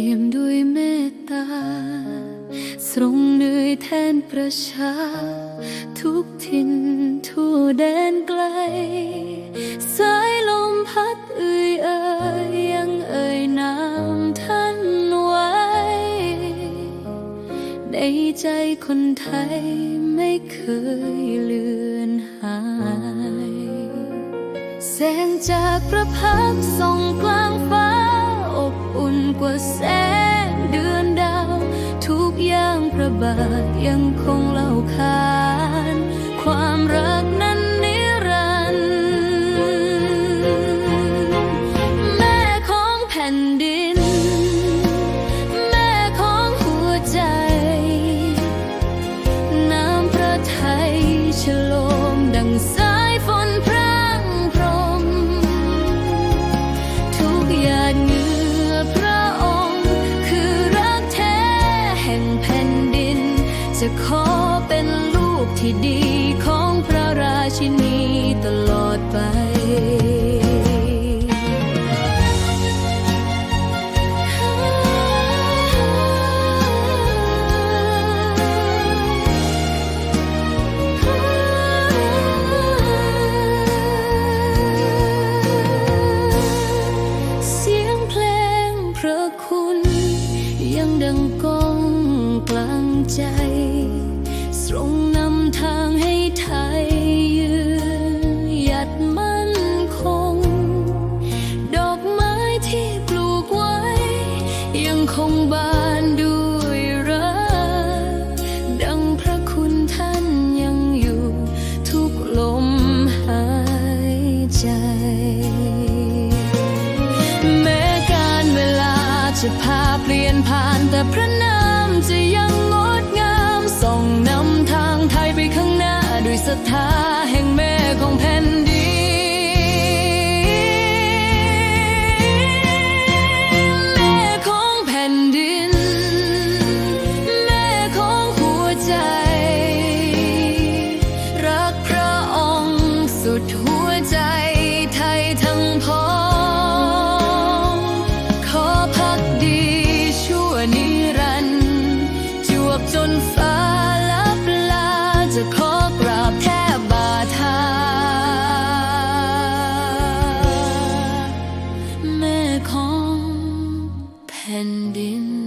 ียมด้วยเมตตา ทรงเหนื่อยแทนประชา ทุกถิ่นทั่ว ใจคนไทยไม่เคยเลือนหาย แสงจากพระพักตร์ส่องกลางฟ้า อบอุ่นกว่าแสงเดือนดาว ทุกอย่างพระบาทยังคงเล่าขาน ความรัก จะขอเป็นลูกที่ดีของพระราชินีตลอดไป ดังก้องกลางใจ ทรงนำทางให้ไทยยืนหยัดมั่นคง ดอกไม้ที่ปลูกไว้ ยังคงบานด้วยรักดังพระคุณท่านยังอยู่ทุกลมหายใจ แม้การเวลาจะพาเพระนามจะยังงดงามส่องนำทางไทยไปข้างหน้าด้วยศรัทธา แผ่นดิน